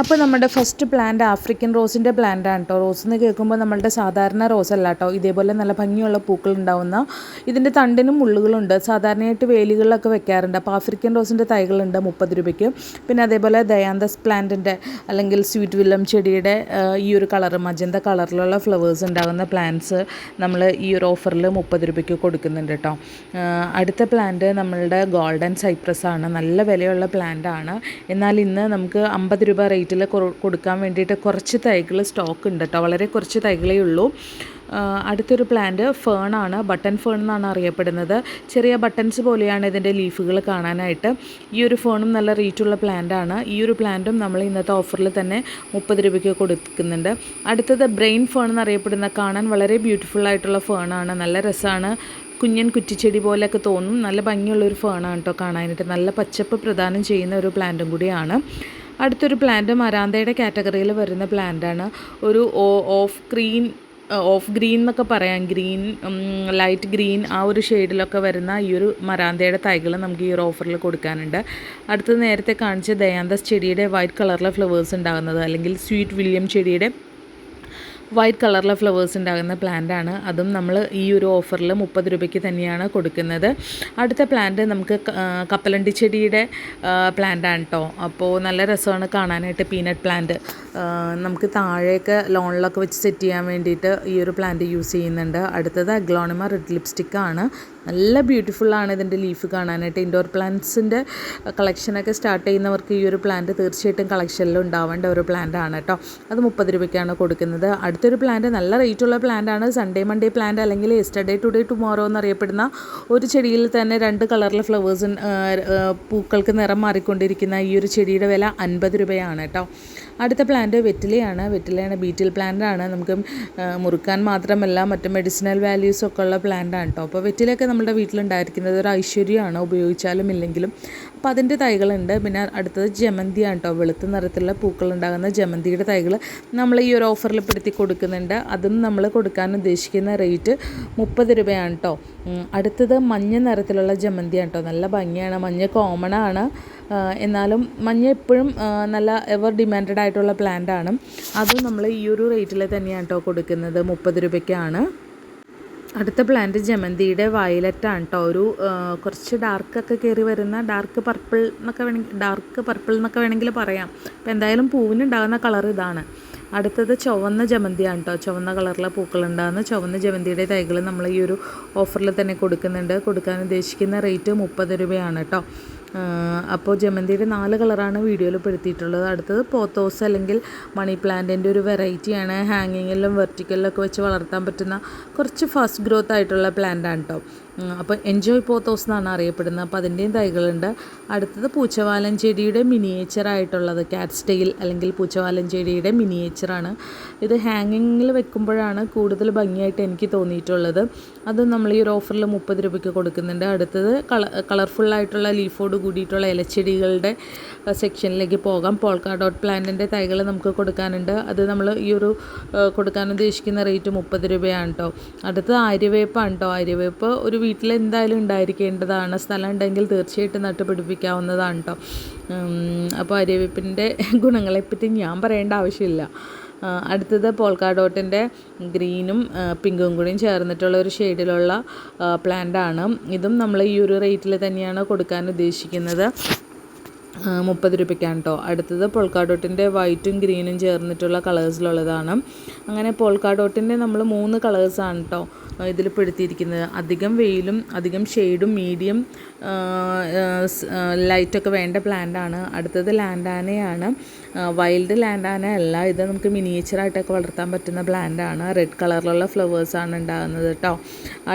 അപ്പോൾ നമ്മുടെ first plant African റോസിന്റെ പ്ലാന്റ് ആണ് കേട്ടോ റോസ് എന്ന് കേൾക്കുമ്പോൾ നമ്മളുടെ സാധാരണ റോസ് അല്ല കേട്ടോ ഇതേപോലെ നല്ല ഭംഗിയുള്ള പൂക്കൾ ഉണ്ടാവുന്ന ഇതിന്റെ തണ്ടിനും മുള്ളുകളുണ്ട് സാധാരണയായിട്ട് വേലികളിലൊക്കെ വെക്കാറുണ്ട്. അപ്പോൾ ആഫ്രിക്കൻ റോസിന്റെ തൈകളുണ്ട് മുപ്പത് രൂപയ്ക്ക്. പിന്നെ അതേപോലെ ദയാന്തസ് പ്ലാന്റിന്റെ അല്ലെങ്കിൽ സ്വീറ്റ് വില്ലം ചെടിയുടെ ഈ ഒരു കളർ മജന്ത കളറിലുള്ള ഫ്ലവേഴ്സ് ഉണ്ടാകുന്ന പ്ലാന്റ്സ് നമ്മൾ ഈ ഒരു ഓഫറിൽ മുപ്പത് രൂപയ്ക്ക് കൊടുക്കുന്നുണ്ട് കേട്ടോ അടുത്ത പ്ലാന്റ് നമ്മളുടെ ഗോൾഡൻ സൈപ്രസ് ആണ്. നല്ല വിലയുള്ള പ്ലാന്റ് ആണ്. എന്നാൽ ഇന്ന് നമുക്ക് അമ്പത് രൂപ റേറ്റിൽ കൊടുക്കാൻ വേണ്ടിയിട്ട് കുറച്ച് തൈകൾ സ്റ്റോക്ക് ഉണ്ട് കേട്ടോ വളരെ കുറച്ച് തൈകളേ ഉള്ളൂ. അടുത്തൊരു പ്ലാന്റ് ഫേണാണ് ബട്ടൺ ഫേൺ എന്നാണ് അറിയപ്പെടുന്നത്. ചെറിയ ബട്ടൺസ് പോലെയാണ് ഇതിന്റെ ലീഫുകൾ കാണാനായിട്ട്. ഈ ഒരു ഫേണും നല്ല റേറ്റുള്ള പ്ലാന്റാണ് ഈ ഒരു പ്ലാന്റും നമ്മൾ ഇന്നത്തെ ഓഫറിൽ തന്നെ മുപ്പത് രൂപയ്ക്ക് കൊടുക്കുന്നുണ്ട്. അടുത്തത് ബ്രെയിൻ ഫേൺ എന്നറിയപ്പെടുന്ന കാണാൻ വളരെ ബ്യൂട്ടിഫുൾ ആയിട്ടുള്ള ഫേണാണ് നല്ല രസമാണ് കുഞ്ഞൻ കുറ്റിച്ചെടി പോലെയൊക്കെ തോന്നും. നല്ല ഭംഗിയുള്ള ഒരു ഫേണാണ് കേട്ടോ കാണാനായിട്ട്. നല്ല പച്ചപ്പ് പ്രദാനം ചെയ്യുന്ന ഒരു പ്ലാന്റും കൂടിയാണ്. അടുത്തൊരു പ്ലാന്റ് മരാന്തയുടെ കാറ്റഗറിയിൽ വരുന്ന പ്ലാന്റാണ് ഒരു ഓഫ് ഗ്രീൻ ഓഫ് ഗ്രീൻ എന്നൊക്കെ പറയാം. ഗ്രീൻ ലൈറ്റ് ഗ്രീൻ ആ ഒരു ഷെയ്ഡിലൊക്കെ വരുന്ന ഈ ഒരു മരാന്തയുടെ തൈകൾ നമുക്ക് ഈ ഒരു ഓഫറിൽ കൊടുക്കാനുണ്ട്. അടുത്തത് നേരത്തെ കാണിച്ച ദയാന്തസ് ചെടിയുടെ വൈറ്റ് കളറിലെ ഫ്ലവേഴ്സ് ഉണ്ടാകുന്നത് അല്ലെങ്കിൽ സ്വീറ്റ് വില്യം ചെടിയുടെ വൈറ്റ് കളറിലെ ഫ്ലവേഴ്സ് ഉണ്ടാകുന്ന പ്ലാന്റ് ആണ് അതും നമ്മൾ ഈ ഒരു ഓഫറിൽ മുപ്പത് രൂപയ്ക്ക് തന്നെയാണ് കൊടുക്കുന്നത്. അടുത്ത പ്ലാന്റ് നമുക്ക് കപ്പലണ്ടി ചെടിയുടെ പ്ലാന്റ് ആണ് കേട്ടോ അപ്പോൾ നല്ല രസമാണ് കാണാനായിട്ട് പീനട്ട് പ്ലാന്റ്. നമുക്ക് താഴെയൊക്കെ ലോണിലൊക്കെ വെച്ച് സെറ്റ് ചെയ്യാൻ വേണ്ടിയിട്ട് ഈ ഒരു പ്ലാന്റ് യൂസ് ചെയ്യുന്നുണ്ട്. അടുത്തത് അഗ്ലോണിമ റെഡ് ലിപ്സ്റ്റിക് ആണ് നല്ല ബ്യൂട്ടിഫുള്ളാണ് ഇതിന്റെ ലീഫ് കാണാനായിട്ട്. ഇൻഡോർ പ്ലാന്റ്സിന്റെ കളക്ഷനൊക്കെ സ്റ്റാർട്ട് ചെയ്യുന്നവർക്ക് ഈ ഒരു പ്ലാന്റ് തീർച്ചയായിട്ടും കളക്ഷനിൽ ഉണ്ടാവേണ്ട ഒരു പ്ലാന്റ് ആണ് കേട്ടോ അത് മുപ്പത് രൂപയ്ക്കാണ് കൊടുക്കുന്നത്. അടുത്തൊരു പ്ലാന്റ് നല്ല റേറ്റുള്ള പ്ലാന്റ് ആണ്. സൺഡേ മൺഡേ പ്ലാന്റ് അല്ലെങ്കിൽ യെസ്റ്റർഡേ ടുഡേ ടുമോറോ എന്നറിയപ്പെടുന്ന ഒരു ചെടിയിൽ തന്നെ രണ്ട് കളറിലെ ഫ്ലവേഴ്സ് പൂക്കൾക്ക് നിറം മാറിക്കൊണ്ടിരിക്കുന്ന ഈ ഒരു ചെടിയുടെ വില അൻപത് രൂപയാണ് കേട്ടോ അടുത്ത പ്ലാന്റ് വെറ്റിലയാണ്. വെറ്റിലയാണ് ബീറ്റിൽ ആണ് നമുക്ക് മുറുക്കാൻ മാത്രമല്ല മറ്റ് മെഡിസിനൽ വാല്യൂസ് ഒക്കെ ഉള്ള പ്ലാന്റ് ആണ് കേട്ടോ അപ്പോൾ വെറ്റിലയൊക്കെ നമ്മുടെ വീട്ടിലുണ്ടായിരിക്കുന്നത് ഒരു ഐശ്വര്യമാണ്. ഉപയോഗിച്ചാലും ഇല്ലെങ്കിലും അപ്പോൾ അതിന്റെ തൈകളുണ്ട്. പിന്നെ അടുത്തത് ജമന്തിയാണ് കേട്ടോ വെളുത്ത നിറത്തിലുള്ള പൂക്കൾ ഉണ്ടാകുന്ന ജമന്തിയുടെ തൈകൾ നമ്മൾ ഈ ഒരു ഓഫറിൽ പെടുത്തി കൊടുക്കുന്നുണ്ട്. അതും നമ്മൾ കൊടുക്കാൻ ഉദ്ദേശിക്കുന്ന റേറ്റ് മുപ്പത് രൂപയാണ് കേട്ടോ അടുത്തത് മഞ്ഞ നിറത്തിലുള്ള ജമന്തിയാണ് കേട്ടോ നല്ല ഭംഗിയാണ്. മഞ്ഞ കോമൺ ആണ്. എന്നാലും മഞ്ഞ എപ്പോഴും നല്ല എവർ ഡിമാൻഡഡ് ആയിട്ടുള്ള പ്ലാന്റ് ആണ്. അതും നമ്മൾ ഈ ഒരു റേറ്റിൽ തന്നെയാണ് കേട്ടോ കൊടുക്കുന്നത്. മുപ്പത് രൂപയ്ക്കാണ്. അടുത്ത പ്ലാന്റ് ജമന്തിയുടെ വയലറ്റാണ് കേട്ടോ ഒരു കുറച്ച് ഡാർക്കൊക്കെ കയറി വരുന്ന ഡാർക്ക് പർപ്പിൾ എന്നൊക്കെ വേണമെങ്കിൽ ഡാർക്ക് പർപ്പിൾ എന്നൊക്കെ വേണമെങ്കിൽ പറയാം. അപ്പോൾ എന്തായാലും പൂവിനുണ്ടാകുന്ന കളർ ഇതാണ്. അടുത്തത് ചുവന്ന ജമന്തിയാണ് കേട്ടോ ചുവന്ന കളറിലെ പൂക്കളുണ്ടാകുന്ന ചുവന്ന ജമന്തിയുടെ തൈകൾ നമ്മൾ ഈ ഒരു ഓഫറിൽ തന്നെ കൊടുക്കുന്നുണ്ട്. കൊടുക്കാൻ ഉദ്ദേശിക്കുന്ന റേറ്റ് മുപ്പത് രൂപയാണ് കേട്ടോ അപ്പോൾ ജമന്തിയുടെ നാല് കളറാണ് വീഡിയോയിൽ പെടുത്തിയിട്ടുള്ളത്. അടുത്തത് പോത്തോസ് അല്ലെങ്കിൽ മണി പ്ലാന്റിന്റെ ഒരു വെറൈറ്റിയാണ് ഹാങ്ങിങ്ങിലും വെർട്ടിക്കലിലൊക്കെ വെച്ച് വളർത്താൻ പറ്റുന്ന കുറച്ച് ഫാസ്റ്റ് ഗ്രോത്ത് ആയിട്ടുള്ള പ്ലാന്റ് ആണ് കേട്ടോ അപ്പോൾ എൻജോയ് പോത്തോസ് എന്നാണ് അറിയപ്പെടുന്നത്. അപ്പോൾ അതിന്റെയും തൈകളുണ്ട്. അടുത്തത് പൂച്ചവാലൻ ചെടിയുടെ മിനിയേച്ചർ ആയിട്ടുള്ളത്. കാറ്റ് സ്റ്റൈൽ അല്ലെങ്കിൽ പൂച്ചവാലൻ ചെടിയുടെ മിനിയേച്ചറാണ് ഇത് ഹാങ്ങിങ്ങിൽ വെക്കുമ്പോഴാണ് കൂടുതൽ ഭംഗിയായിട്ട് എനിക്ക് തോന്നിയിട്ടുള്ളത്. അത് നമ്മൾ ഈ ഒരു ഓഫറിൽ മുപ്പത് രൂപയ്ക്ക് കൊടുക്കുന്നുണ്ട്. അടുത്തത് കള കളർഫുള്ളായിട്ടുള്ള ലീഫോട് കൂടിയിട്ടുള്ള ഇലച്ചെടികളുടെ സെക്ഷനിലേക്ക് പോകാം. പോൾക്ക ഡോട്ട് പ്ലാന്റിന്റെ തൈകൾ നമുക്ക് കൊടുക്കാനുണ്ട്. അത് നമ്മൾ ഈ ഒരു കൊടുക്കാൻ ഉദ്ദേശിക്കുന്ന റേറ്റ് മുപ്പത് രൂപയാണ് കേട്ടോ അടുത്തത് ആര്യവേപ്പാണ് കേട്ടോ ആര്യവേപ്പ് ഒരു വീട്ടിൽ എന്തായാലും ഉണ്ടായിരിക്കേണ്ടതാണ്. സ്ഥലം ഉണ്ടെങ്കിൽ തീർച്ചയായിട്ടും നട്ടുപിടിപ്പിക്കാവുന്നതാണ് കേട്ടോ അപ്പോൾ ആര്യവേപ്പിന്റെ ഗുണങ്ങളെപ്പറ്റി ഞാൻ പറയേണ്ട ആവശ്യമില്ല. അടുത്തത് പോൾക്കാ ഡോട്ടിന്റെ ഗ്രീനും പിങ്കും കൂടിയും ചേർന്നിട്ടുള്ള ഒരു ഷെയ്ഡിലുള്ള പ്ലാന്റ് ആണ് ഇതും നമ്മൾ ഈ ഒരു റേറ്റിൽ തന്നെയാണ് കൊടുക്കാൻ ഉദ്ദേശിക്കുന്നത്. മുപ്പത് രൂപയ്ക്കാണ് കേട്ടോ അടുത്തത് പോൾക്കാഡോട്ടിന്റെ വൈറ്റും ഗ്രീനും ചേർന്നിട്ടുള്ള കളേഴ്സിലുള്ളതാണ്. അങ്ങനെ പോൾക്കാഡോട്ടിന്റെ നമ്മൾ മൂന്ന് കളേഴ്സാണ് കേട്ടോ ഇതിൽ പെടുത്തിയിരിക്കുന്നത്. അധികം വെയിലും അധികം ഷെയ്ഡും മീഡിയം ലൈറ്റൊക്കെ വേണ്ട പ്ലാന്റാണ്. അടുത്തത് ലാൻഡാനയാണ്. വൈൽഡ് ലാൻഡ് ആന അല്ല ഇത് നമുക്ക് മിനിയേച്ചറായിട്ടൊക്കെ വളർത്താൻ പറ്റുന്ന പ്ലാന്റ് ആണ്. റെഡ് കളറിലുള്ള ഫ്ലവേഴ്സാണ് ഉണ്ടാകുന്നത് കേട്ടോ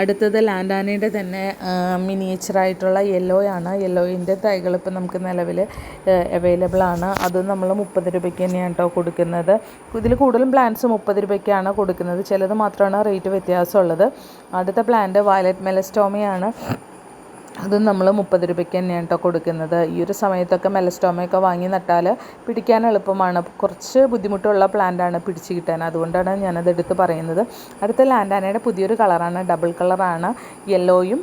അടുത്തത് ലാൻഡ് ആനയുടെ തന്നെ മിനിയേച്ചറായിട്ടുള്ള യെല്ലോ ആണ്. യെല്ലോയിന്റെ തൈകൾ ഇപ്പം നമുക്ക് നിലവിൽ അവൈലബിൾ ആണ്. അതും നമ്മൾ മുപ്പത് രൂപയ്ക്ക് തന്നെയാണ് കേട്ടോ കൊടുക്കുന്നത്. ഇതിൽ കൂടുതലും പ്ലാന്റ്സ് മുപ്പത് രൂപയ്ക്കാണ് കൊടുക്കുന്നത്. ചിലത് മാത്രമാണ് റേറ്റ് വ്യത്യാസമുള്ളത് അടുത്ത പ്ലാന്റ് വയലറ്റ് മെലസ്റ്റോമയാണ് അതും നമ്മൾ മുപ്പത് രൂപയ്ക്ക് തന്നെയാണ് കേട്ടോ കൊടുക്കുന്നത്. ഈ ഒരു സമയത്തൊക്കെ മെലസ്റ്റോമയൊക്കെ വാങ്ങി നട്ടാൽ പിടിക്കാൻ എളുപ്പമാണ്. കുറച്ച് ബുദ്ധിമുട്ടുള്ള പ്ലാന്റാണ് പിടിച്ച് കിട്ടാൻ. അതുകൊണ്ടാണ് ഞാനത് എടുത്ത് പറയുന്നത്. അടുത്ത ലാൻഡാനയുടെ പുതിയൊരു കളറാണ് ഡബിൾ കളറാണ് യെല്ലോയും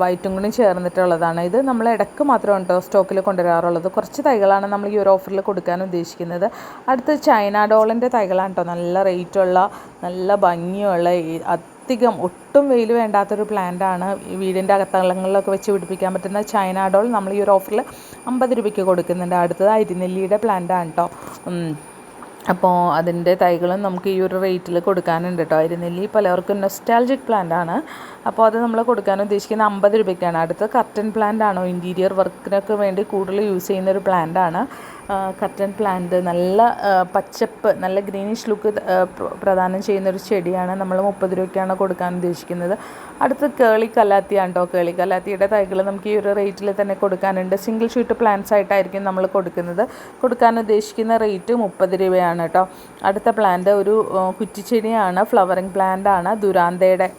വൈറ്റും കൂടി ചേർന്നിട്ടുള്ളതാണ്. ഇത് നമ്മൾ ഇടയ്ക്ക് മാത്രമാണ് കേട്ടോ സ്റ്റോക്കിൽ കൊണ്ടുവരാറുള്ളത്. കുറച്ച് തൈകളാണ് നമ്മൾ ഈ ഒരു ഓഫറിൽ കൊടുക്കാൻ ഉദ്ദേശിക്കുന്നത്. അടുത്ത് ചൈന ഡോളിന്റെ തൈകളാണ് കേട്ടോ നല്ല റേറ്റുള്ള നല്ല ഭംഗിയുള്ള അധികം ഒട്ടും വെയിൽ വേണ്ടാത്തൊരു പ്ലാന്റ് ആണ്. ഈ വീടിന്റെ അകത്തളങ്ങളിലൊക്കെ വെച്ച് പിടിപ്പിക്കാൻ പറ്റുന്ന ചൈന ഡോൾ നമ്മൾ ഈ ഒരു ഓഫറിൽ അമ്പത് രൂപയ്ക്ക് കൊടുക്കുന്നുണ്ട്. അടുത്തത് അരിനെല്ലിയുടെ പ്ലാന്റാണ് കേട്ടോ അപ്പോൾ അതിന്റെ തൈകളും നമുക്ക് ഈ ഒരു റേറ്റിൽ കൊടുക്കാനുണ്ട് കേട്ടോ അരിനെല്ലി പലർക്കും നൊസ്റ്റാൾജിക് പ്ലാന്റ് ആണ്. അപ്പോൾ അത് നമ്മൾ കൊടുക്കാൻ ഉദ്ദേശിക്കുന്ന അമ്പത് രൂപയ്ക്കാണ്. അടുത്ത കർട്ടൻ പ്ലാന്റ് ആണോ? ഇന്റീരിയർ വർക്കിനൊക്കെ വേണ്ടി കൂടുതൽ യൂസ് ചെയ്യുന്ന ഒരു പ്ലാന്റ് ആണ്. കർട്ടൻ പ്ലാന്റ് നല്ല പച്ചപ്പ് നല്ല ഗ്രീനിഷ് ലുക്ക് പ്രദാനം ചെയ്യുന്ന ഒരു ചെടിയാണ് നമ്മൾ മുപ്പത് രൂപയ്ക്കാണ് കൊടുക്കാൻ ഉദ്ദേശിക്കുന്നത്. അടുത്ത കേളി കലാത്തിയാണ് കേട്ടോ കേളി കലാത്തിയുടെ തൈകൾ നമുക്ക് ഈ ഒരു റേറ്റിൽ തന്നെ കൊടുക്കാനുണ്ട്. സിംഗിൾ ഷീറ്റ് പ്ലാന്റ്സ് ആയിട്ടായിരിക്കും നമ്മൾ കൊടുക്കുന്നത്. കൊടുക്കാൻ ഉദ്ദേശിക്കുന്ന റേറ്റ് മുപ്പത് രൂപയാണ് കേട്ടോ അടുത്ത പ്ലാന്റ് ഒരു കുറ്റിച്ചെടിയാണ്. ഫ്ലവറിങ് പ്ലാന്റ് ആണ്. ദുരാന്തയുടെ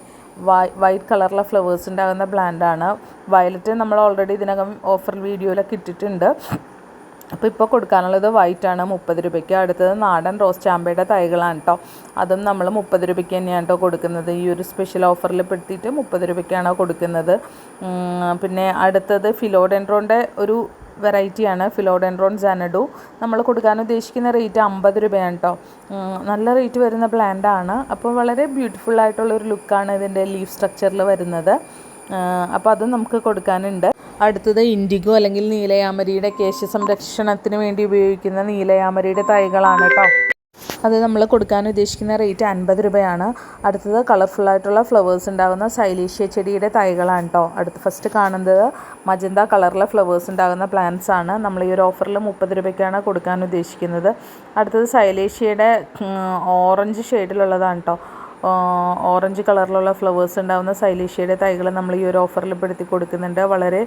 വൈ വൈറ്റ് കളറിലെ ഫ്ലവേഴ്സ് ഉണ്ടാകുന്ന പ്ലാന്റ് ആണ് വയലറ്റ് നമ്മൾ ഓൾറെഡി ഇതിനകം ഓഫർ വീഡിയോയിലൊക്കെ ഇട്ടിട്ടുണ്ട്. അപ്പോൾ ഇപ്പോൾ കൊടുക്കാനുള്ളത് വൈറ്റ് ആണ് മുപ്പത് രൂപയ്ക്ക്. അടുത്തത് നാടൻ റോസ് ചാമ്പയുടെ തൈകളാണ് കേട്ടോ. അതും നമ്മൾ മുപ്പത് രൂപയ്ക്ക് തന്നെയാണ് കേട്ടോ കൊടുക്കുന്നത്. ഈ ഒരു സ്പെഷ്യൽ ഓഫറിൽ പെടുത്തിയിട്ട് മുപ്പത് രൂപയ്ക്കാണ് കൊടുക്കുന്നത്. പിന്നെ അടുത്തത് ഫിലോഡെൻഡ്രോന്റെ ഒരു വെറൈറ്റിയാണ്. Philodendron Xanadu. നമ്മൾ കൊടുക്കാൻ ഉദ്ദേശിക്കുന്ന റേറ്റ് അമ്പത് രൂപയാണ് കേട്ടോ നല്ല റേറ്റ് വരുന്ന പ്ലാന്റാണ് അപ്പോൾ വളരെ ബ്യൂട്ടിഫുൾ ആയിട്ടുള്ള ഒരു ലുക്കാണ് ഇതിന്റെ ലീഫ് സ്ട്രക്ചറിൽ വരുന്നത്. അപ്പോൾ അത് നമുക്ക് കൊടുക്കാനുണ്ട്. അടുത്തത് ഇൻഡിഗോ അല്ലെങ്കിൽ നീലയാമരിയുടെ കേശ സംരക്ഷണത്തിന് വേണ്ടി ഉപയോഗിക്കുന്ന നീലയാമരിയുടെ തൈകളാണ് കേട്ടോ അത് നമ്മൾ കൊടുക്കാൻ ഉദ്ദേശിക്കുന്ന റേറ്റ് അൻപത് രൂപയാണ്. അടുത്തത് കളർഫുൾ ആയിട്ടുള്ള ഫ്ലവേഴ്സ് ഉണ്ടാകുന്ന സൈലീഷ്യ ചെടിയുടെ തൈകളാണ് കേട്ടോ അടുത്ത് ഫസ്റ്റ് കാണുന്നത് മജന്ത കളറിലെ ഫ്ലവേഴ്സ് ഉണ്ടാകുന്ന പ്ലാന്റ്സ് ആണ്. നമ്മൾ ഈ ഒരു ഓഫറിൽ മുപ്പത് രൂപയ്ക്കാണ് കൊടുക്കാൻ ഉദ്ദേശിക്കുന്നത്. അടുത്തത് സൈലേഷ്യയുടെ ഓറഞ്ച് ഷെയ്ഡിലുള്ളതാണ് കേട്ടോ ഓറഞ്ച് കളറിലുള്ള ഫ്ലവേഴ്സ് ഉണ്ടാകുന്ന സൈലീഷ്യയുടെ തൈകൾ നമ്മൾ ഈ ഒരു ഓഫറിൽ പെടുത്തി കൊടുക്കുന്നുണ്ട്. വളരെ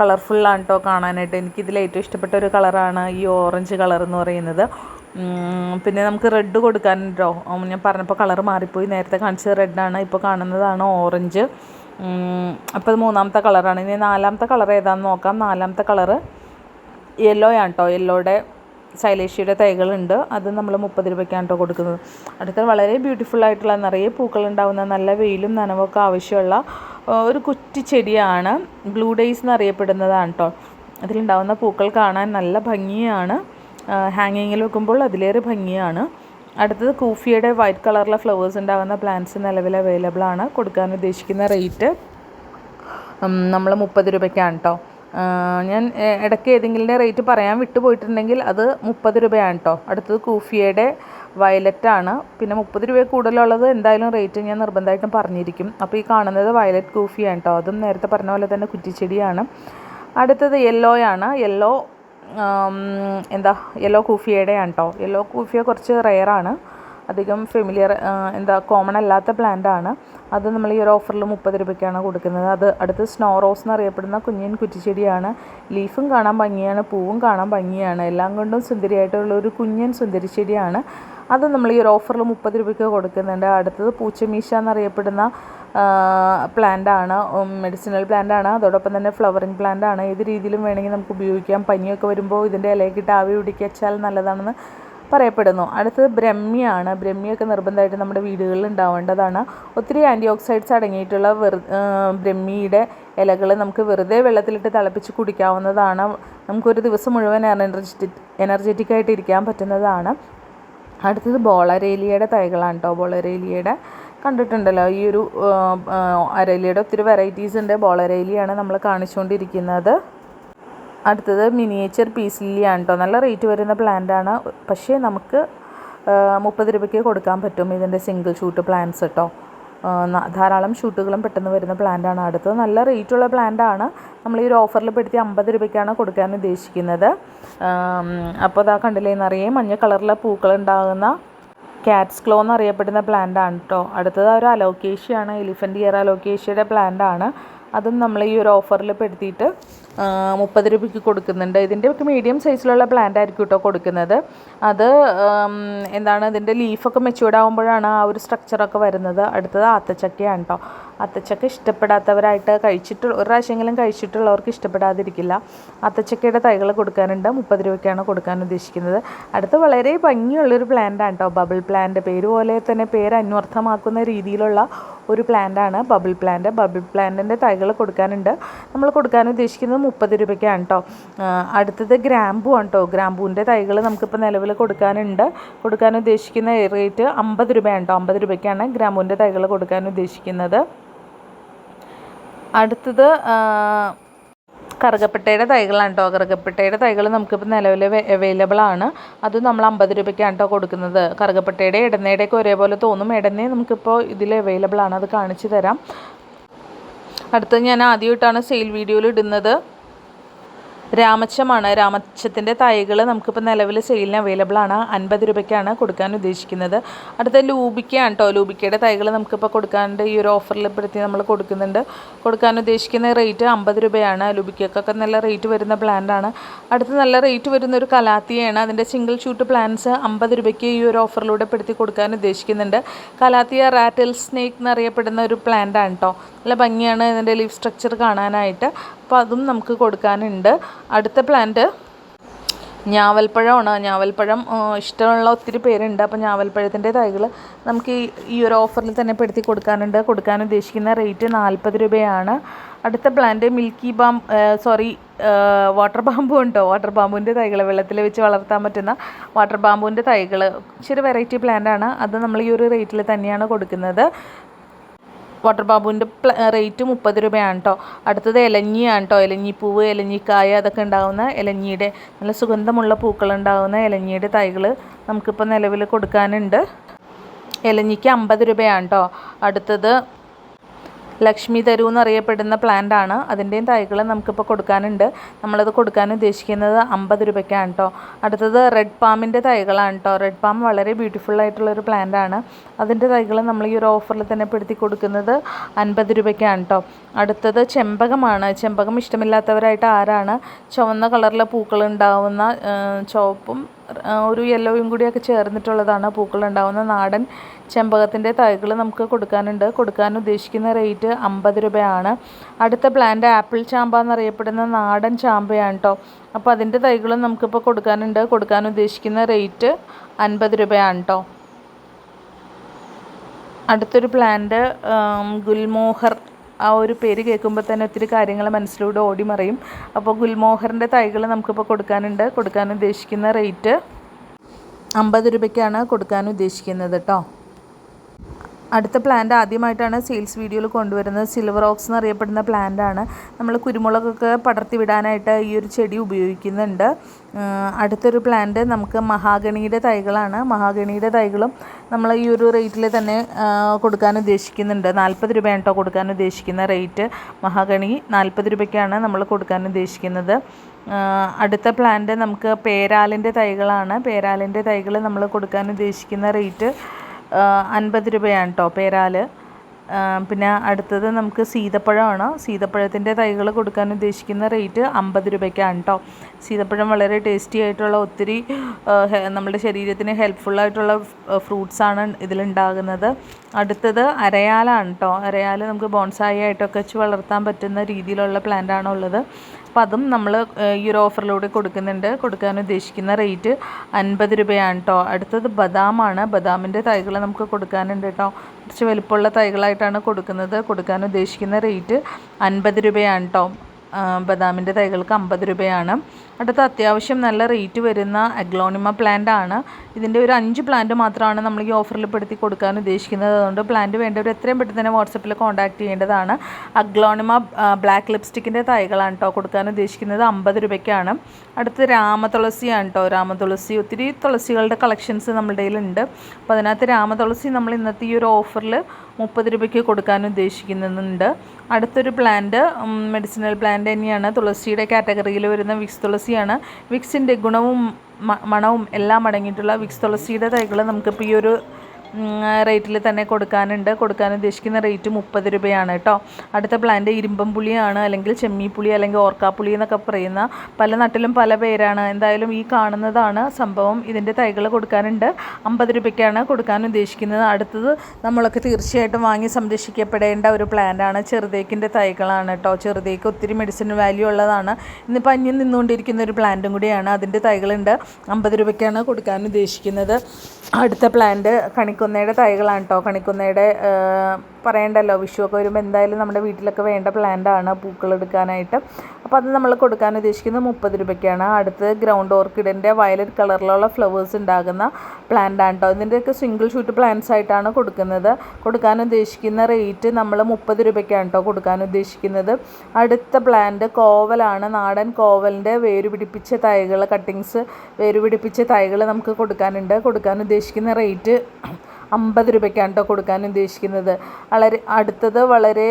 കളർഫുള്ളാണ് കേട്ടോ കാണാനായിട്ട്. എനിക്കിതിൽ ഏറ്റവും ഇഷ്ടപ്പെട്ട ഒരു കളറാണ് ഈ ഓറഞ്ച് കളർ എന്ന് പറയുന്നത്. പിന്നെ നമുക്ക് റെഡ് കൊടുക്കാനുണ്ടോ? ഞാൻ പറഞ്ഞപ്പോൾ കളർ മാറിപ്പോയി. നേരത്തെ കാണിച്ചത് റെഡാണ് ഇപ്പോൾ കാണുന്നതാണ് ഓറഞ്ച് അപ്പോൾ മൂന്നാമത്തെ കളറാണ് ഇനി നാലാമത്തെ കളർ ഏതാണെന്ന് നോക്കാം. നാലാമത്തെ കളറ് യെല്ലോ ആണ് കേട്ടോ യെല്ലോയുടെ ശൈലേഷിയുടെ തൈകളുണ്ട്. അത് നമ്മൾ മുപ്പത് രൂപയ്ക്കാണ് കേട്ടോ കൊടുക്കുന്നത്. അടുത്ത വളരെ ബ്യൂട്ടിഫുൾ ആയിട്ടുള്ള നിറയെ പൂക്കളുണ്ടാവുന്ന നല്ല വെയിലും നനവൊക്കെ ആവശ്യമുള്ള ഒരു കുറ്റി ചെടിയാണ്. ബ്ലൂ ഡേയ്സ് എന്നറിയപ്പെടുന്നതാണ് കേട്ടോ അതിലുണ്ടാവുന്ന പൂക്കൾ കാണാൻ നല്ല ഭംഗിയാണ്. ഹാങ്ങിങ്ങിൽ വെക്കുമ്പോൾ അതിലേറെ ഭംഗിയാണ്. അടുത്തത് കൂഫിയുടെ വൈറ്റ് കളറിലെ ഫ്ലവേഴ്സ് ഉണ്ടാകുന്ന പ്ലാന്റ്സ് നിലവിൽ അവൈലബിൾ ആണ്. കൊടുക്കാൻ ഉദ്ദേശിക്കുന്ന റേറ്റ് നമ്മൾ മുപ്പത് രൂപയ്ക്കാണ് കേട്ടോ ഞാൻ ഇടയ്ക്ക് ഏതെങ്കിലും റേറ്റ് പറയാൻ വിട്ടുപോയിട്ടുണ്ടെങ്കിൽ അത് മുപ്പത് രൂപയാണ് കേട്ടോ അടുത്തത് കൂഫിയയുടെ വയലറ്റ് ആണ്. പിന്നെ മുപ്പത് രൂപ കൂടുതലുള്ളത് എന്തായാലും റേറ്റ് ഞാൻ നിർബന്ധമായിട്ടും പറഞ്ഞിരിക്കും. അപ്പോൾ ഈ കാണുന്നത് വയലറ്റ് കൂഫിയാണ് കേട്ടോ അതും നേരത്തെ പറഞ്ഞ പോലെ തന്നെ കുറ്റിച്ചെടിയാണ്. അടുത്തത് യെല്ലോയാണ് യെല്ലോ എന്താ യെല്ലോ കൂഫിയയുടെ ആണ് കേട്ടോ യെല്ലോ കൂഫിയ കുറച്ച് റെയറാണ് അധികം ഫെമിലിയർ എന്താ കോമൺ അല്ലാത്ത പ്ലാന്റ് ആണ്. അത് നമ്മൾ ഈ ഒരു ഓഫറിൽ മുപ്പത് രൂപയ്ക്കാണ് കൊടുക്കുന്നത്. അത് അടുത്ത് സ്നോ റോസ് എന്നറിയപ്പെടുന്ന കുഞ്ഞൻ കുറ്റിച്ചെടിയാണ്. ലീഫും കാണാൻ ഭംഗിയാണ് പൂവും കാണാൻ ഭംഗിയാണ്. എല്ലാം കൊണ്ടും സുന്ദരിയായിട്ടുള്ള ഒരു കുഞ്ഞൻ സുന്ദരി ചെടിയാണ് അത് നമ്മൾ ഈ ഒരു ഓഫറിൽ മുപ്പത് രൂപയ്ക്ക് കൊടുക്കുന്നുണ്ട്. അടുത്തത് പൂച്ചമീശ എന്നറിയപ്പെടുന്ന പ്ലാന്റ് ആണ്. മെഡിസിനൽ പ്ലാന്റ് ആണ്. അതോടൊപ്പം തന്നെ ഫ്ലവറിങ് പ്ലാന്റ് ആണ്. ഏത് രീതിയിലും വേണമെങ്കിൽ നമുക്ക് ഉപയോഗിക്കാം. പനിയൊക്കെ വരുമ്പോൾ ഇതിന്റെ ഇലയൊക്കെ ഇട്ട് ആവി പിടിക്കച്ചാൽ നല്ലതാണെന്ന് പറയപ്പെടുന്നു. അടുത്തത് ബ്രഹ്മിയാണ്. ബ്രഹ്മിയൊക്കെ നിർബന്ധമായിട്ട് നമ്മുടെ വീടുകളിൽ ഉണ്ടാവേണ്ടതാണ്. ഒത്തിരി ആന്റി ഓക്സൈഡ്സ് അടങ്ങിയിട്ടുള്ള വെറു ബ്രഹ്മിയുടെ ഇലകൾ നമുക്ക് വെറുതെ വെള്ളത്തിലിട്ട് തിളപ്പിച്ച് കുടിക്കാവുന്നതാണ്. നമുക്കൊരു ദിവസം മുഴുവൻ എനർജറ്റിക് ആയിട്ട് ഇരിക്കാൻ പറ്റുന്നതാണ്. അടുത്തത് ബോളരേലിയയുടെ തൈകളാണ് കേട്ടോ ബോളരേലിയയുടെ കണ്ടിട്ടുണ്ടല്ലോ. ഈ ഒരു അരേലിയുടെ ഒത്തിരി വെറൈറ്റീസ് ഉണ്ട്. ബോളരേലിയാണ് നമ്മൾ കാണിച്ചുകൊണ്ടിരിക്കുന്നത്. അടുത്തത് മിനിയേച്ചർ പീസ് ലില്ലിയാണ് കേട്ടോ നല്ല റേറ്റ് വരുന്ന പ്ലാന്റാണ് പക്ഷേ നമുക്ക് മുപ്പത് രൂപയ്ക്ക് കൊടുക്കാൻ പറ്റും ഇതിന്റെ സിംഗിൾ ഷൂട്ട് പ്ലാന്റ്സ് കേട്ടോ ധാരാളം ഷൂട്ടുകളും പെട്ടെന്ന് വരുന്ന പ്ലാന്റാണ് അടുത്തത്. നല്ല റേറ്റുള്ള പ്ലാന്റാണ് നമ്മൾ ഈ ഒരു ഓഫറിൽ പെടുത്തി അമ്പത് രൂപയ്ക്കാണ് കൊടുക്കാൻ ഉദ്ദേശിക്കുന്നത്. അപ്പോൾ അതാ കണ്ടില്ലേ എന്നറിയേ മഞ്ഞ കളറിലെ പൂക്കൾ ഉണ്ടാകുന്ന കാറ്റ്സ് ക്ലോ എന്നറിയപ്പെടുന്ന പ്ലാന്റാണ് കേട്ടോ അടുത്തത് ഒരു അലോക്കേഷ്യയാണ് എലിഫന്റ് ഇയർ അലോക്കേഷ്യയുടെ പ്ലാന്റാണ് അതും നമ്മൾ ഈ ഒരു ഓഫറിൽ പെടുത്തിയിട്ട് മുപ്പത് രൂപയ്ക്ക് കൊടുക്കുന്നുണ്ട്. ഇതിന്റെ ഒക്കെ മീഡിയം സൈസിലുള്ള പ്ലാന്റ് ആയിരിക്കും കേട്ടോ കൊടുക്കുന്നത്. അത് എന്താണ് ഇതിന്റെ ലീഫൊക്കെ മെച്യൂർഡ് ആകുമ്പോഴാണ് ആ ഒരു സ്ട്രക്ചറൊക്കെ വരുന്നത്. അടുത്തത് ആത്തച്ചക്കയാണ് കേട്ടോ അത്തച്ചക്ക ഇഷ്ടപ്പെടാത്തവരായിട്ട് കഴിച്ചിട്ട് ഒരു പ്രാവശ്യമെങ്കിലും കഴിച്ചിട്ടുള്ളവർക്ക് ഇഷ്ടപ്പെടാതിരിക്കില്ല. അത്തച്ചക്കയുടെ തൈകൾ കൊടുക്കാനുണ്ട്. മുപ്പത് രൂപയ്ക്കാണ് കൊടുക്കാൻ ഉദ്ദേശിക്കുന്നത്. അടുത്ത വളരെ ഭംഗിയുള്ളൊരു പ്ലാന്റാണ് കേട്ടോ ബബിൾ പ്ലാന്റ് പേര് പോലെ തന്നെ പേര് അന്വർത്ഥമാക്കുന്ന രീതിയിലുള്ള ഒരു പ്ലാന്റാണ് ബബിൾ പ്ലാന്റ് ബബിൾ പ്ലാന്റിന്റെ തൈകൾ കൊടുക്കാനുണ്ട്. നമ്മൾ കൊടുക്കാൻ ഉദ്ദേശിക്കുന്നത് മുപ്പത് രൂപയ്ക്കാണ് കേട്ടോ അടുത്തത് ഗ്രാമ്പു ആണ് കേട്ടോ ഗ്രാമ്പൂവിന്റെ തൈകൾ നമുക്കിപ്പോൾ നിലവിൽ കൊടുക്കാനുണ്ട്. കൊടുക്കാൻ ഉദ്ദേശിക്കുന്ന റേറ്റ് അമ്പത് രൂപയാണ് കേട്ടോ അമ്പത് രൂപയ്ക്കാണ് ഗ്രാമ്പൂവിന്റെ തൈകൾ കൊടുക്കാൻ ഉദ്ദേശിക്കുന്നത്. അടുത്തത് കറുകപ്പട്ടയുടെ തൈകളാണ് കേട്ടോ കറുകപ്പട്ടയുടെ തൈകൾ നമുക്കിപ്പോൾ നിലവിൽ അവൈലബിൾ ആണ്. അത് നമ്മൾ അമ്പത് രൂപയ്ക്കാണ് കേട്ടോ കൊടുക്കുന്നത്. കറുകപ്പട്ടയുടെ ഇടനേടെയൊക്കെ ഒരേപോലെ തോന്നും. ഇടനേ നമുക്കിപ്പോൾ ഇതിൽ അവൈലബിൾ ആണ്. അത് കാണിച്ചു തരാം. അടുത്തത് ഞാൻ ആദ്യമായിട്ടാണ് സെയിൽ വീഡിയോയിൽ ഇടുന്നത്. രാമച്ചമാണ്. രാമച്ചത്തിന്റെ തൈകൾ നമുക്കിപ്പോൾ നിലവിൽ സെയിലിന് അവൈലബിൾ ആണ്. അൻപത് രൂപയ്ക്കാണ് കൊടുക്കാൻ ഉദ്ദേശിക്കുന്നത്. അടുത്ത ലൂബിക്കയാണ് കേട്ടോ ലൂബിക്കയുടെ തൈകൾ നമുക്കിപ്പോൾ കൊടുക്കാണ്ട് ഈ ഒരു ഓഫറിൽ പെടുത്തി നമ്മൾ കൊടുക്കുന്നുണ്ട്. കൊടുക്കാൻ ഉദ്ദേശിക്കുന്ന റേറ്റ് അമ്പത് രൂപയാണ്. ലൂബിക്കക്കൊക്കെ നല്ല റേറ്റ് വരുന്ന പ്ലാന്റാണ് അടുത്ത് നല്ല റേറ്റ് വരുന്ന ഒരു കലാത്തിയാണ്. അതിന്റെ സിംഗിൾ ഷൂട്ട് പ്ലാന്റ്സ് അമ്പത് രൂപയ്ക്ക് ഈ ഒരു ഓഫറിലൂടെ പെടുത്തി കൊടുക്കാൻ ഉദ്ദേശിക്കുന്നുണ്ട്. കലാത്തിയ റാറ്റൽ സ്നേക്ക് എന്നറിയപ്പെടുന്ന ഒരു പ്ലാന്റാണ് കേട്ടോ നല്ല ഭംഗിയാണ് ഇതിന്റെ ലീഫ് സ്ട്രക്ചർ കാണാനായിട്ട്. അപ്പോൾ അതും നമുക്ക് കൊടുക്കാനുണ്ട്. അടുത്ത പ്ലാന്റ് ഞാവൽപ്പഴമാണ്. ഞാവൽപ്പഴം ഇഷ്ടമുള്ള ഒത്തിരി പേരുണ്ട്. അപ്പോൾ ഞാവൽപ്പഴത്തിന്റെ തൈകൾ നമുക്ക് ഈ ഒരു ഓഫറിൽ തന്നെ പെടുത്തി കൊടുക്കാനുണ്ട്. കൊടുക്കാൻ ഉദ്ദേശിക്കുന്ന റേറ്റ് നാൽപ്പത് രൂപയാണ്. അടുത്ത പ്ലാന്റ് മിൽക്കി ബാം സോറി വാട്ടർ ബാമ്പു ഉണ്ടോ? വാട്ടർ ബാമ്പുവിന്റെ തൈകൾ വെള്ളത്തിൽ വെച്ച് വളർത്താൻ പറ്റുന്ന വാട്ടർ ബാമ്പുവിന്റെ തൈകൾ ഇച്ചിരി വെറൈറ്റി പ്ലാന്റ് ആണ്. അത് നമ്മൾ ഈ ഒരു റേറ്റിൽ തന്നെയാണ് കൊടുക്കുന്നത്. വാട്ടർ ബാബുവിന്റെ റേറ്റ് മുപ്പത് രൂപയാണ് കേട്ടോ അടുത്തത് ഇലഞ്ഞിയാണ് കേട്ടോ ഇലഞ്ഞിപ്പൂവ് ഇലഞ്ഞിക്കായ അതൊക്കെ ഉണ്ടാകുന്ന ഇലഞ്ഞിയുടെ നല്ല സുഗന്ധമുള്ള പൂക്കൾ ഉണ്ടാകുന്ന ഇലഞ്ഞിയുടെ തൈകൾ നമുക്കിപ്പോൾ നിലവിൽ കൊടുക്കാനുണ്ട്. ഇലഞ്ഞിക്ക് അമ്പത് രൂപയാണ് കേട്ടോ അടുത്തത് ലക്ഷ്മി തരു എന്നറിയപ്പെടുന്ന പ്ലാന്റ് ആണ്. അതിന്റെയും തൈകൾ നമുക്കിപ്പോൾ കൊടുക്കാനുണ്ട്. നമ്മളത് കൊടുക്കാൻ ഉദ്ദേശിക്കുന്നത് അമ്പത് രൂപയ്ക്കാണ് കേട്ടോ അടുത്തത് റെഡ് പാമിന്റെ തൈകളാണ് കേട്ടോ റെഡ് പാം വളരെ ബ്യൂട്ടിഫുൾ ആയിട്ടുള്ളൊരു പ്ലാന്റ് ആണ്. അതിന്റെ തൈകൾ നമ്മൾ ഈ ഒരു ഓഫറിൽ തന്നെ പെടുത്തി കൊടുക്കുന്നത് അൻപത് രൂപയ്ക്കാണ് കേട്ടോ അടുത്തത് ചെമ്പകമാണ്. ചെമ്പകം ഇഷ്ടമില്ലാത്തവരായിട്ട് ആരാണ്? ചുവന്ന കളറിലെ പൂക്കൾ ഉണ്ടാവുന്ന ചുവപ്പും ഒരു യെല്ലോയും കൂടിയൊക്കെ ചേർന്നിട്ടുള്ളതാണ് പൂക്കളുണ്ടാവുന്ന നാടൻ ചെമ്പകത്തിന്റെ തൈകൾ നമുക്ക് കൊടുക്കാനുണ്ട്. കൊടുക്കാൻ ഉദ്ദേശിക്കുന്ന റേറ്റ് അമ്പത് രൂപയാണ്. അടുത്ത പ്ലാന്റ് ആപ്പിൾ ചാമ്പ എന്നറിയപ്പെടുന്ന നാടൻ ചാമ്പയാണ് കേട്ടോ അപ്പോൾ അതിന്റെ തൈകളും നമുക്കിപ്പോൾ കൊടുക്കാനുണ്ട്. കൊടുക്കാൻ ഉദ്ദേശിക്കുന്ന റേറ്റ് അൻപത് രൂപയാണ് കേട്ടോ അടുത്തൊരു പ്ലാന്റ് ഗുൽമോഹർ. ആ ഒരു പേര് കേൾക്കുമ്പോൾ തന്നെ ഒത്തിരി കാര്യങ്ങൾ മനസ്സിലൂടെ ഓടി മറിയും. അപ്പോൾ ഗുൽമോഹറിന്റെ തൈകൾ നമുക്കിപ്പോൾ കൊടുക്കാനുണ്ട്. കൊടുക്കാൻ ഉദ്ദേശിക്കുന്ന റേറ്റ് അമ്പത് രൂപയ്ക്കാണ് കൊടുക്കാൻ ഉദ്ദേശിക്കുന്നത് കേട്ടോ അടുത്ത പ്ലാന്റ് ആദ്യമായിട്ടാണ് സെയിൽസ് വീഡിയോയിൽ കൊണ്ടുവരുന്നത്. സിൽവർ ഓക്സ് എന്നറിയപ്പെടുന്ന പ്ലാന്റാണ് നമ്മൾ കുരുമുളകൊക്കെ പടർത്തി വിടാനായിട്ട് ഈ ഒരു ചെടി ഉപയോഗിക്കുന്നുണ്ട്. അടുത്തൊരു പ്ലാന്റ് നമുക്ക് മഹാഗണിയുടെ തൈകളാണ്. മഹാഗണിയുടെ തൈകളും നമ്മൾ ഈ ഒരു റേറ്റിൽ തന്നെ കൊടുക്കാൻ ഉദ്ദേശിക്കുന്നുണ്ട്. നാൽപ്പത് രൂപയാണ് കേട്ടോ കൊടുക്കാൻ ഉദ്ദേശിക്കുന്ന റേറ്റ് മഹാഗണി നാൽപ്പത് രൂപയ്ക്കാണ് നമ്മൾ കൊടുക്കാൻ ഉദ്ദേശിക്കുന്നത്. അടുത്ത പ്ലാന്റ് നമുക്ക് പേരാലിന്റെ തൈകളാണ്. പേരാലിന്റെ തൈകൾ നമ്മൾ കൊടുക്കാൻ ഉദ്ദേശിക്കുന്ന റേറ്റ് അൻപത് രൂപയാണ് കേട്ടോ പേരാൽ പിന്നെ അടുത്തത് നമുക്ക് സീതപ്പഴമാണ്. സീതപ്പഴത്തിന്റെ തൈകൾ കൊടുക്കാൻ ഉദ്ദേശിക്കുന്ന റേറ്റ് അമ്പത് രൂപയ്ക്കാണ് കേട്ടോ സീതപ്പഴം വളരെ ടേസ്റ്റി ആയിട്ടുള്ള ഒത്തിരി നമ്മുടെ ശരീരത്തിന് ഹെൽപ്ഫുൾ ആയിട്ടുള്ള ഫ്രൂട്ട്സാണ് ഇതിലുണ്ടാകുന്നത്. അടുത്തത് അരയാലാണ് കേട്ടോ അരയാൽ നമുക്ക് ബോൺസായി ആയിട്ടൊക്കെ വെച്ച് വളർത്താൻ പറ്റുന്ന രീതിയിലുള്ള പ്ലാന്റാണുള്ളത് അപ്പോൾ അതും നമ്മൾ ഈ ഒരു ഓഫറിലൂടെ കൊടുക്കുന്നുണ്ട്. കൊടുക്കാൻ ഉദ്ദേശിക്കുന്ന റേറ്റ് അൻപത് രൂപയാണ് കേട്ടോ അടുത്തത് ബദാമാണ്. ബദാമിന്റെ തൈകൾ നമുക്ക് കൊടുക്കാനുണ്ട് കേട്ടോ കുറച്ച് വലുപ്പമുള്ള തൈകളായിട്ടാണ് കൊടുക്കുന്നത്. കൊടുക്കാൻ ഉദ്ദേശിക്കുന്ന റേറ്റ് അൻപത് രൂപയാണ് കേട്ടോ ബദാമിന്റെ തൈകൾക്ക് അമ്പത് രൂപയാണ്. അടുത്ത അത്യാവശ്യം നല്ല റേറ്റ് വരുന്ന അഗ്ലോണിമ പ്ലാന്റ് ആണ്. ഇതിന്റെ ഒരു അഞ്ച് പ്ലാന്റ് മാത്രമാണ് നമ്മൾ ഈ ഓഫറിൽ പെടുത്തി കൊടുക്കാൻ ഉദ്ദേശിക്കുന്നത്. അതുകൊണ്ട് പ്ലാന്റ് വേണ്ടവർ എത്രയും പെട്ടെന്ന് തന്നെ വാട്സപ്പിൽ കോൺടാക്ട് ചെയ്യേണ്ടതാണ്. അഗ്ലോണിമ ബ്ലാക്ക് ലിപ്സ്റ്റിക്കിന്റെ തൈകളാണ് കേട്ടോ കൊടുക്കാൻ ഉദ്ദേശിക്കുന്നത്. അമ്പത് രൂപയ്ക്കാണ്. അടുത്ത് രാമതുളസിയാണ് കേട്ടോ രാമതുളസി ഒത്തിരി തുളസികളുടെ കളക്ഷൻസ് നമ്മുടെ കയ്യിലുണ്ട് അപ്പോൾ അതിനകത്ത് രാമതുളസി നമ്മൾ ഇന്നത്തെ ഈ ഒരു ഓഫറിൽ മുപ്പത് രൂപയ്ക്ക് കൊടുക്കാൻ ഉദ്ദേശിക്കുന്നുണ്ട്. അടുത്തൊരു പ്ലാന്റ് മെഡിസിനൽ പ്ലാന്റ് തന്നെയാണ്. തുളസിയുടെ കാറ്റഗറിയിൽ വരുന്ന വിക്സ് തുളസിയാണ്. വിക്സിന്റെ ഗുണവും മണവും എല്ലാം അടങ്ങിയിട്ടുള്ള വിക്സ് തുളസിയുടെ തൈകൾ നമുക്കിപ്പോൾ ഈ ഒരു റേറ്റിൽ തന്നെ കൊടുക്കാനുണ്ട്. കൊടുക്കാൻ ഉദ്ദേശിക്കുന്ന റേറ്റ് മുപ്പത് രൂപയാണ് കേട്ടോ. അടുത്ത പ്ലാന്റ് ഇരുമ്പം പുളിയാണ് അല്ലെങ്കിൽ ചെമ്മീപ്പുളി അല്ലെങ്കിൽ ഓർക്കാപ്പുളി എന്നൊക്കെ പറയുന്ന പല നാട്ടിലും പല പേരാണ്. എന്തായാലും ഈ കാണുന്നതാണ് സംഭവം. ഇതിന്റെ തൈകൾ കൊടുക്കാനുണ്ട്. അമ്പത് രൂപയ്ക്കാണ് കൊടുക്കാൻ ഉദ്ദേശിക്കുന്നത്. അടുത്തത് നമ്മളൊക്കെ തീർച്ചയായിട്ടും വാങ്ങി സംരക്ഷിക്കപ്പെടേണ്ട ഒരു പ്ലാന്റാണ് ചെറുതേക്കിന്റെ തൈകളാണ് കേട്ടോ. ചെറുതേക്ക് ഒത്തിരി മെഡിസിൻ വാല്യൂ ഉള്ളതാണ്. ഇന്നിപ്പോൾ അന്യം നിന്നുകൊണ്ടിരിക്കുന്ന ഒരു പ്ലാന്റും കൂടിയാണ്. അതിന്റെ തൈകളുണ്ട്. അമ്പത് രൂപയ്ക്കാണ് കൊടുക്കാൻ ഉദ്ദേശിക്കുന്നത്. അടുത്ത പ്ലാന്റ് കണിക്കൊന്നയുടെ തൈകളാണ് കേട്ടോ കണിക്കുന്നയുടെ പറയണ്ടല്ലോ വിഷുവൊക്കെ വരുമ്പോൾ എന്തായാലും നമ്മുടെ വീട്ടിലൊക്കെ വേണ്ട പ്ലാന്റാണ് പൂക്കൾ എടുക്കാനായിട്ട്. അപ്പോൾ അത് നമ്മൾ കൊടുക്കാൻ ഉദ്ദേശിക്കുന്നത് മുപ്പത് രൂപയ്ക്കാണ്. അടുത്ത് ഗ്രൗണ്ട് ഓർക്കിഡിന്റെ വയലറ്റ് കളറിലുള്ള ഫ്ലവേഴ്സ് ഉണ്ടാകുന്ന പ്ലാന്റാണ് കേട്ടോ ഇതിന്റെയൊക്കെ സിംഗിൾ ഷൂട്ട് പ്ലാന്റ്സ് ആയിട്ടാണ് കൊടുക്കുന്നത്. കൊടുക്കാൻ ഉദ്ദേശിക്കുന്ന റേറ്റ് നമ്മൾ മുപ്പത് രൂപയ്ക്കാണ് കേട്ടോ കൊടുക്കാൻ ഉദ്ദേശിക്കുന്നത്. അടുത്ത പ്ലാന്റ് കോവലാണ്. നാടൻ കോവലിന്റെ വേര് പിടിപ്പിച്ച തൈകൾ കട്ടിങ്സ് വേര് പിടിപ്പിച്ച തൈകൾ നമുക്ക് കൊടുക്കാനുണ്ട്. കൊടുക്കാൻ ഉദ്ദേശിക്കുന്ന റേറ്റ് അമ്പത് രൂപയ്ക്കാണ് കേട്ടോ കൊടുക്കാൻ ഉദ്ദേശിക്കുന്നത്. വളരെ അടുത്തത് വളരെ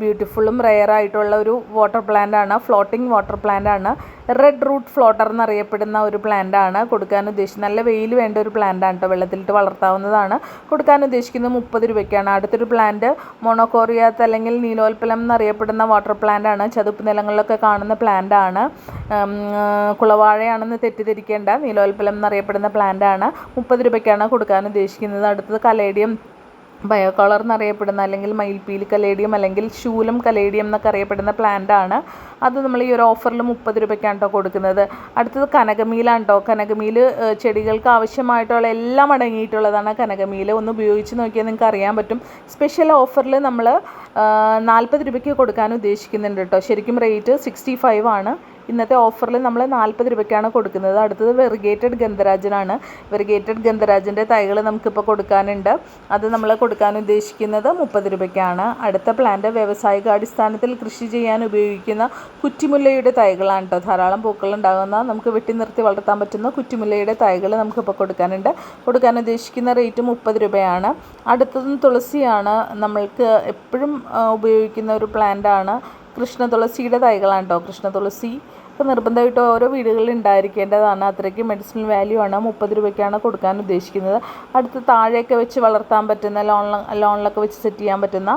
ബ്യൂട്ടിഫുള്ളും റെയർ ആയിട്ടുള്ള ഒരു വാട്ടർ പ്ലാന്റ് ആണ്. ഫ്ലോട്ടിംഗ് വാട്ടർ പ്ലാന്റ് ആണ്. റെഡ് റൂട്ട് ഫ്ലോട്ടർ എന്നറിയപ്പെടുന്ന ഒരു പ്ലാന്റ് ആണ്. കൊടുക്കാൻ ഉദ്ദേശിക്കുന്നത് നല്ല വെയിൽ വേണ്ട ഒരു പ്ലാന്റ് ആണ് കേട്ടോ വെള്ളത്തിലിട്ട് വളർത്താവുന്നതാണ്. കൊടുക്കാൻ ഉദ്ദേശിക്കുന്നത് മുപ്പത് രൂപയ്ക്കാണ്. അടുത്തൊരു പ്ലാന്റ് മോണോക്കോറിയാത്ത് അല്ലെങ്കിൽ നീലോൽപ്പലം എന്നറിയപ്പെടുന്ന വാട്ടർ പ്ലാന്റ് ആണ്. ചതുപ്പ് നിലങ്ങളിലൊക്കെ കാണുന്ന പ്ലാന്റ് ആണ്. കുളവാഴയാണെന്ന് തെറ്റിദ്ധരിക്കേണ്ട നീലോൽപ്പലം എന്നറിയപ്പെടുന്ന പ്ലാന്റ് ആണ്. മുപ്പത് രൂപയ്ക്കാണ് കൊടുക്കാൻ ഉദ്ദേശിക്കുന്നത്. അടുത്തത് കലേഡിയം ബയോ കളർ എന്നറിയപ്പെടുന്ന അല്ലെങ്കിൽ മയിൽപ്പീലി കലേഡിയം അല്ലെങ്കിൽ ശൂലം കലേഡിയം എന്നൊക്കെ അറിയപ്പെടുന്ന പ്ലാന്റ് ആണ്. അത് നമ്മൾ ഈ ഒരു ഓഫറിൽ മുപ്പത് രൂപയ്ക്കാണ് കേട്ടോ കൊടുക്കുന്നത്. അടുത്തത് കനകമീലാണ് കേട്ടോ കനകമീൽ ചെടികൾക്ക് ആവശ്യമായിട്ടുള്ള എല്ലാം അടങ്ങിയിട്ടുള്ളതാണ് കനകമീൽ ഒന്ന് ഉപയോഗിച്ച് നോക്കിയാൽ നിങ്ങൾക്ക് അറിയാൻ പറ്റും. സ്പെഷ്യൽ ഓഫറിൽ നമ്മൾ നാൽപ്പത് രൂപയ്ക്ക് കൊടുക്കാൻ ഉദ്ദേശിക്കുന്നുണ്ട് കേട്ടോ ശരിക്കും റേറ്റ് സിക്സ്റ്റി ഫൈവ് ആണ്. ഇന്നത്തെ ഓഫറിൽ നമ്മൾ നാൽപ്പത് രൂപയ്ക്കാണ് കൊടുക്കുന്നത്. അടുത്തത് വെറിഗേറ്റഡ് ഗന്ധരാജനാണ്. വെറിഗേറ്റഡ് ഗന്ധരാജന്റെ തൈകൾ നമുക്കിപ്പോൾ കൊടുക്കാനുണ്ട്. അത് നമ്മൾ കൊടുക്കാൻ ഉദ്ദേശിക്കുന്നത് മുപ്പത് രൂപയ്ക്കാണ്. അടുത്ത പ്ലാന്റ് വ്യാവസായികാടിസ്ഥാനത്തിൽ കൃഷി ചെയ്യാൻ ഉപയോഗിക്കുന്ന കുറ്റിമുല്ലയുടെ തൈകളാണ് കേട്ടോ ധാരാളം പൂക്കൾ ഉണ്ടാകുന്ന നമുക്ക് വെട്ടി നിർത്തി വളർത്താൻ പറ്റുന്ന കുറ്റിമുല്ലയുടെ തൈകൾ നമുക്കിപ്പോൾ കൊടുക്കാനുണ്ട്. കൊടുക്കാൻ ഉദ്ദേശിക്കുന്ന റേറ്റ് മുപ്പത് രൂപയാണ്. അടുത്തതും തുളസിയാണ്. നമ്മൾക്ക് എപ്പോഴും ഉപയോഗിക്കുന്ന ഒരു പ്ലാന്റാണ് കൃഷ്ണ തുളസിയുടെ തൈകളാണ് കേട്ടോ കൃഷ്ണ തുളസി ഒക്കെ നിർബന്ധമായിട്ടും ഓരോ വീടുകളിൽ ഉണ്ടായിരിക്കേണ്ടതാണ്. അത്രയ്ക്ക് മെഡിസിനൽ വാല്യൂ ആണ്. മുപ്പത് രൂപയ്ക്കാണ് കൊടുക്കാൻ ഉദ്ദേശിക്കുന്നത്. അടുത്ത് താഴെയൊക്കെ വെച്ച് വളർത്താൻ പറ്റുന്ന ലോൺ ലോണിലൊക്കെ വെച്ച് സെറ്റ് ചെയ്യാൻ പറ്റുന്ന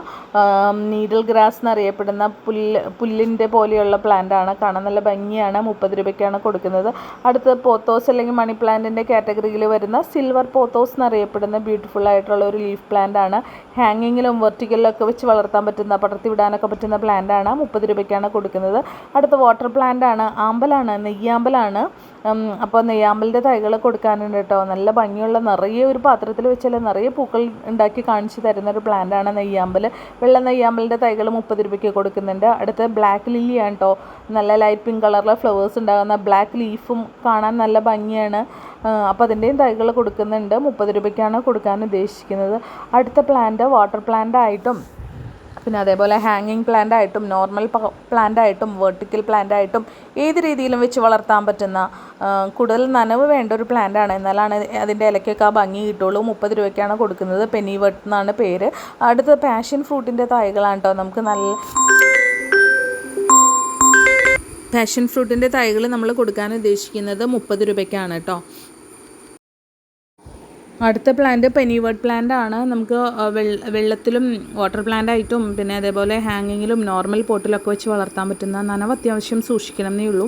നീഡിൽ ഗ്രാസ് എന്നറിയപ്പെടുന്ന പുല്ല് പുല്ലിന്റെ പോലെയുള്ള പ്ലാന്റ് ആണ്. കാണാൻ നല്ല ഭംഗിയാണ്. മുപ്പത് രൂപയ്ക്കാണ് കൊടുക്കുന്നത്. അടുത്ത് പോത്തോസ് അല്ലെങ്കിൽ മണി പ്ലാന്റിന്റെ കാറ്റഗറിയിൽ വരുന്ന സിൽവർ പോത്തോസ് എന്നറിയപ്പെടുന്ന ബ്യൂട്ടിഫുൾ ആയിട്ടുള്ള ഒരു ലീഫ് പ്ലാന്റ് ആണ്. ഹാങ്ങിങ്ങിലും വെർട്ടിക്കലിലൊക്കെ വെച്ച് വളർത്താൻ പറ്റുന്ന പടർത്തി വിടാനൊക്കെ പറ്റുന്ന പ്ലാന്റാണ് മുപ്പത് രൂപയ്ക്കാണ് കൊടുക്കുന്നത്. അടുത്ത വാട്ടർ പ്ലാന്റാണ് ആമ്പലാണ്. നെയ്യാമ്പലാണ്. അപ്പോൾ നെയ്യാമ്പലിന്റെ തൈകൾ കൊടുക്കാനുണ്ട് കേട്ടോ. നല്ല ഭംഗിയുള്ള നിറയെ ഒരു പാത്രത്തിൽ വെച്ചാൽ നിറയെ പൂക്കൾ ഉണ്ടാക്കി കാണിച്ചു തരുന്ന ഒരു പ്ലാന്റാണ് നെയ്യാമ്പൽ വെള്ള നെയ്യാമ്പലിന്റെ തൈകൾ മുപ്പത് രൂപയ്ക്ക് കൊടുക്കുന്നുണ്ട്. അടുത്ത ബ്ലാക്ക് ലില്ലിയാണ് കേട്ടോ. നല്ല ലൈറ്റ് പിങ്ക് കളറിലെ ഫ്ലവേഴ്സ് ഉണ്ടാകുന്ന ബ്ലാക്ക് ലീഫും കാണാൻ നല്ല ഭംഗിയാണ്. അപ്പോൾ അതിന്റെയും തൈകൾ കൊടുക്കുന്നുണ്ട്. മുപ്പത് രൂപയ്ക്കാണ് കൊടുക്കാൻ ഉദ്ദേശിക്കുന്നത്. അടുത്ത പ്ലാന്റ് വാട്ടർ പ്ലാന്റ് ആയിട്ടും പിന്നെ അതേപോലെ ഹാങ്ങിങ് പ്ലാന്റ് ആയിട്ടും നോർമൽ പ്ലാന്റ് ആയിട്ടും വെർട്ടിക്കൽ പ്ലാന്റ് ആയിട്ടും ഏത് രീതിയിലും വെച്ച് വളർത്താൻ പറ്റുന്ന കൂടുതൽ നനവ് വേണ്ട ഒരു പ്ലാന്റ് ആണ്. എന്നാലാണ് അതിന്റെ ഇലയ്ക്കൊക്കെ ആ ഭംഗി കിട്ടുള്ളൂ. മുപ്പത് രൂപയ്ക്കാണ് കൊടുക്കുന്നത്. പെനി വെട്ട് എന്നാണ് പേര്. അടുത്ത പാഷൻ ഫ്രൂട്ടിന്റെ തൈകളാണ് കേട്ടോ നമുക്ക് നല്ല പാഷൻ ഫ്രൂട്ടിന്റെ തൈകൾ നമ്മൾ കൊടുക്കാൻ ഉദ്ദേശിക്കുന്നത് മുപ്പത് രൂപയ്ക്കാണ് കേട്ടോ അടുത്ത പ്ലാന്റ് പെനിവേർഡ് പ്ലാന്റ് ആണ്. നമുക്ക് വെള്ളത്തിലും വാട്ടർ പ്ലാന്റ് ആയിട്ടും പിന്നെ അതേപോലെ ഹാങ്ങിങ്ങിലും നോർമൽ പോട്ടിലൊക്കെ വെച്ച് വളർത്താൻ പറ്റുന്ന നനവ് അത്യാവശ്യം സൂക്ഷിക്കണം എന്നേ ഉള്ളൂ.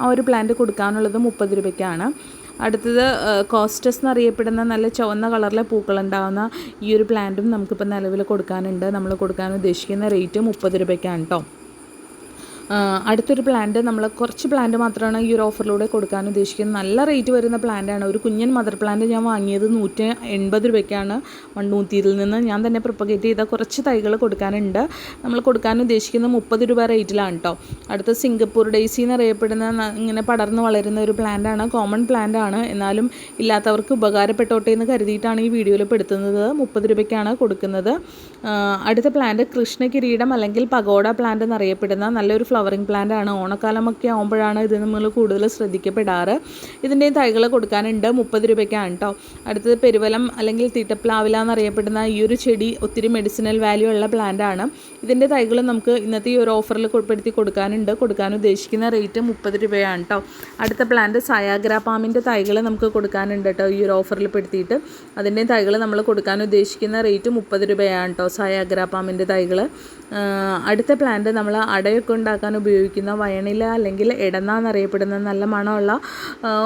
ആ ഒരു പ്ലാന്റ് കൊടുക്കാനുള്ളത് മുപ്പത് രൂപയ്ക്കാണ്. അടുത്തത് കോസ്റ്റസ് എന്നറിയപ്പെടുന്ന നല്ല ചുവന്ന കളറിലെ പൂക്കൾ ഉണ്ടാകുന്ന ഈ ഒരു പ്ലാന്റും നമുക്കിപ്പോൾ നിലവിൽ കൊടുക്കാനുണ്ട്. നമ്മൾ കൊടുക്കാൻ ഉദ്ദേശിക്കുന്ന റേറ്റ് മുപ്പത് രൂപയ്ക്കാണ് കേട്ടോ അടുത്തൊരു പ്ലാന്റ് നമ്മൾ കുറച്ച് പ്ലാന്റ് മാത്രമാണ് ഈ ഒരു ഓഫറിലൂടെ കൊടുക്കാൻ ഉദ്ദേശിക്കുന്നത്. നല്ല റേറ്റ് വരുന്ന പ്ലാന്റാണ് ഒരു കുഞ്ഞൻ മദർ പ്ലാന്റ് ഞാൻ വാങ്ങിയത് നൂറ്റി എൺപത് രൂപയ്ക്കാണ്. മണ്ണൂത്തിയിൽ നിന്ന് ഞാൻ തന്നെ പ്രൊപ്പഗേറ്റ് ചെയ്ത കുറച്ച് തൈകൾ കൊടുക്കാനുണ്ട്. നമ്മൾ കൊടുക്കാൻ ഉദ്ദേശിക്കുന്നത് മുപ്പത് രൂപ റേറ്റിലാണ് കേട്ടോ അടുത്ത സിംഗപ്പൂർ ഡേസി എന്നറിയപ്പെടുന്ന ഇങ്ങനെ പടർന്ന് വളരുന്ന ഒരു പ്ലാന്റാണ് കോമൺ പ്ലാന്റ് ആണ്. എന്നാലും ഇല്ലാത്തവർക്ക് ഉപകാരപ്പെട്ടോട്ടെ എന്ന് കരുതിയിട്ടാണ് ഈ വീഡിയോയിൽ പെടുത്തുന്നത്. മുപ്പത് രൂപയ്ക്കാണ് കൊടുക്കുന്നത്. അടുത്ത പ്ലാന്റ് കൃഷ്ണ കിരീടം അല്ലെങ്കിൽ പഗോഡ പ്ലാന്റ് എന്നറിയപ്പെടുന്ന നല്ലൊരു ഫ്ലവറിങ് പ്ലാന്റ് ആണ്. ഓണക്കാലമൊക്കെ ആകുമ്പോഴാണ് ഇത് നമ്മൾ കൂടുതൽ ശ്രദ്ധിക്കപ്പെടാറ്. ഇതിന്റെയും തൈകൾ കൊടുക്കാനുണ്ട്. മുപ്പത് രൂപയ്ക്കാണ് കേട്ടോ അടുത്തത് പെരുവലം അല്ലെങ്കിൽ തീട്ടപ്ലാവില എന്നറിയപ്പെടുന്ന ഈ ഒരു ചെടി ഒത്തിരി മെഡിസിനൽ വാല്യൂ ഉള്ള പ്ലാന്റ് ആണ്. ഇതിന്റെ തൈകൾ നമുക്ക് ഇന്നത്തെ ഈ ഒരു ഓഫറിൽ ഉൾപ്പെടുത്തി കൊടുക്കാനുണ്ട്. കൊടുക്കാൻ ഉദ്ദേശിക്കുന്ന റേറ്റ് മുപ്പത് രൂപയാണ് കേട്ടോ അടുത്ത പ്ലാന്റ് സയാഗ്ര പാമിന്റെ തൈകൾ നമുക്ക് കൊടുക്കാനുണ്ട് കേട്ടോ ഈ ഒരു ഓഫറിൽ പെടുത്തിയിട്ട് അതിന്റെ തൈകൾ നമ്മൾ കൊടുക്കാൻ ഉദ്ദേശിക്കുന്ന റേറ്റ് മുപ്പത് രൂപയാണ് കേട്ടോ സയാഗ്ര പാമിന്റെ തൈകൾ. അടുത്ത പ്ലാന്റ് നമ്മൾ അടയൊക്കെ ഉണ്ടാക്കാൻ ഉപയോഗിക്കുന്ന വയണില അല്ലെങ്കിൽ ഇടന്നാന്നറിയപ്പെടുന്ന നല്ല മണമുള്ള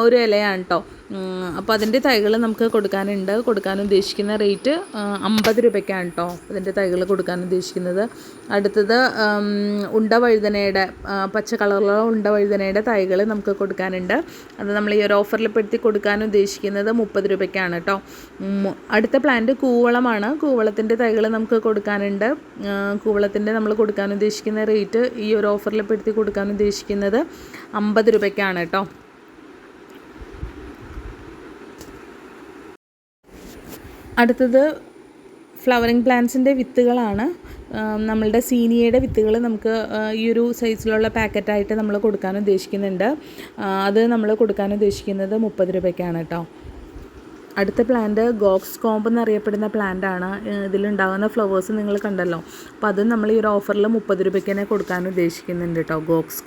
ഒരു ഇലയാണ് കേട്ടോ അപ്പോൾ അതിന്റെ തൈകൾ നമുക്ക് കൊടുക്കാനുണ്ട്. കൊടുക്കാൻ ഉദ്ദേശിക്കുന്ന റേറ്റ് അമ്പത് രൂപയ്ക്കാണ് കേട്ടോ അതിന്റെ തൈകൾ കൊടുക്കാൻ ഉദ്ദേശിക്കുന്നത്. അടുത്തത് ഉണ്ട വഴുതനയുടെ പച്ച കളറിലുള്ള ഉണ്ട വഴുതനയുടെ തൈകൾ നമുക്ക് കൊടുക്കാനുണ്ട്. അത് നമ്മൾ ഈ ഒരു ഓഫറിൽ പെടുത്തി കൊടുക്കാൻ ഉദ്ദേശിക്കുന്നത് മുപ്പത് രൂപയ്ക്കാണ് കേട്ടോ അടുത്ത പ്ലാന്റ് കൂവളമാണ്. കൂവളത്തിന്റെ തൈകൾ നമുക്ക് കൊടുക്കാനുണ്ട്. കൂവളത്തിന്റെ നമ്മൾ കൊടുക്കാൻ ഉദ്ദേശിക്കുന്ന റേറ്റ് ഈ ഒരു ഓഫറിൽ പെടുത്തി കൊടുക്കാൻ ഉദ്ദേശിക്കുന്നത് അമ്പത് രൂപയ്ക്കാണ് കേട്ടോ അടുത്തത് ഫ്ലവറിങ് പ്ലാന്റ്സിന്റെ വിത്തുകളാണ്. നമ്മളുടെ സീനിയയുടെ വിത്തുകൾ നമുക്ക് ഈ ഒരു സൈസിലുള്ള പാക്കറ്റായിട്ട് നമ്മൾ കൊടുക്കാൻ ഉദ്ദേശിക്കുന്നുണ്ട്. അത് നമ്മൾ കൊടുക്കാൻ ഉദ്ദേശിക്കുന്നത് മുപ്പത് രൂപയ്ക്കാണ് കേട്ടോ. അടുത്ത പ്ലാന്റ് ഗോക്സ് കോംബ് എന്നറിയപ്പെടുന്ന പ്ലാന്റ് ആണ്. ഇതിലുണ്ടാകുന്ന ഫ്ലവേഴ്സ് നിങ്ങൾ കണ്ടല്ലോ. അപ്പോൾ അതും നമ്മൾ ഈ ഒരു ഓഫറിൽ മുപ്പത് രൂപയ്ക്ക് തന്നെ കൊടുക്കാൻ ഉദ്ദേശിക്കുന്നുണ്ട് കേട്ടോ ഗോക്സ്